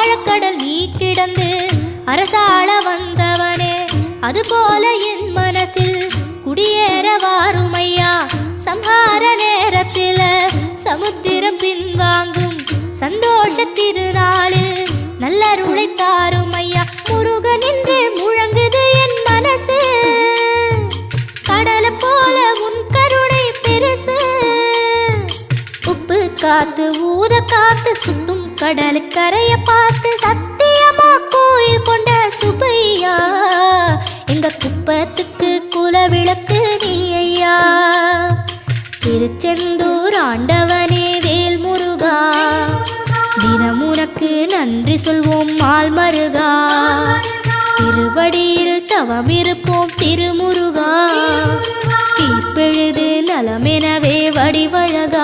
ஆழக்கடல் நீ கிடந்து அரசாள வந்தவனே அதுபோல என் மனசில் குடியேற வாருமையா? சம்ஹார நேரத்தில் சமுத்திரம் பின்வாங்கும் சந்தோஷ திருநாளில் நல்லருளை தாரும் ஐயா முருகன் என்று முழங்குது என் மனசு. கடலை போல உன் கருணை பெருசு. உப்பு காத்து ஊத காத்து சுத்தும் கடலு கரைய பார்த்து சத்தியமா கோயில் கொண்ட சுபையா எங்க குப்பத்துக்கு குலவிளக்கு நீ ஐயா திருச்செந்தூர் ஆண்டவனே வேல் முருகா தினம் உனக்கு நன்றி சொல்வோம் மால் மருகா திருவடியில் தவம் இருப்போம் திருமுருகா. தீர்ப்பெழுது நலமெனவே வடிவழகா.